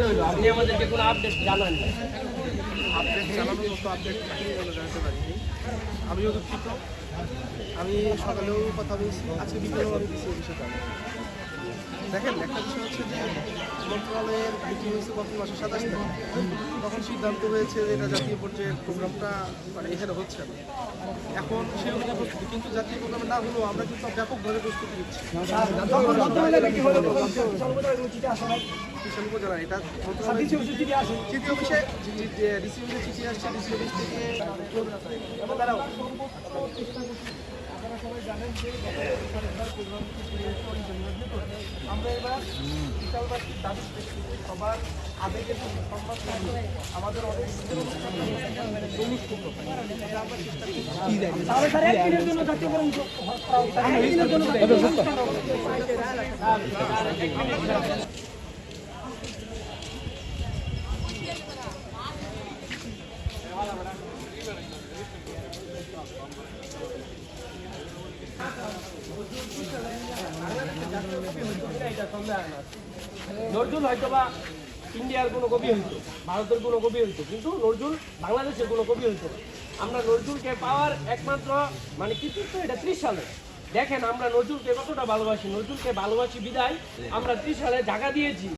করতে হলো আপনি আমাদেরকে কোনো আপডেট জানান আপডেট আপডেট আমিও দুঃখিত আমি সকালেও কথা বলছি, আজকে বিকেলেও আমি কিছু বিষয়টা দেখেন, একটা বিষয় হচ্ছে যে মন্ত্রণালয়ের মিটিং হয়েছে গত মাসের সাতাশ তারিখ। সিদ্ধান্ত হয়েছে যে এটা জাতীয় পর্যায়ের প্রোগ্রামটা মানে এখানে হচ্ছে না। এখন সেই অনুযায়ী প্রস্তুতি কিন্তু জাতীয় প্রোগ্রামে না হলেও আমরা কিন্তু ব্যাপকভাবে প্রস্তুতি নিচ্ছি। কিষাণ উপজেলা এটা মন্ত্রণালয় চিঠি অফিসে ডিসি অফিসে চিঠি আসছে ডিসি অফিস থেকে দাঁড়াও। আমরা এবার বিশালবাসীর দাবি থেকে সবার আবেগের সাথে সম্মান করে আমাদের অনেক করছি নজরুল হয়তো বা ইন্ডিয়ার কোনো কবি হইত, ভারতের কোনো কবি হইত, কিন্তু নজরুল বাংলাদেশের কোনো কবি হইতো। আমরা নজরুলকে পাওয়ার একমাত্র মানে কৃতিত্ব এটা ত্রিশ সালে দেখেন আমরা নজরুলকে কতটা ভালোবাসি, নজরুলকে ভালোবাসি বিদায়, আমরা ত্রিশ সালে জায়গা দিয়েছি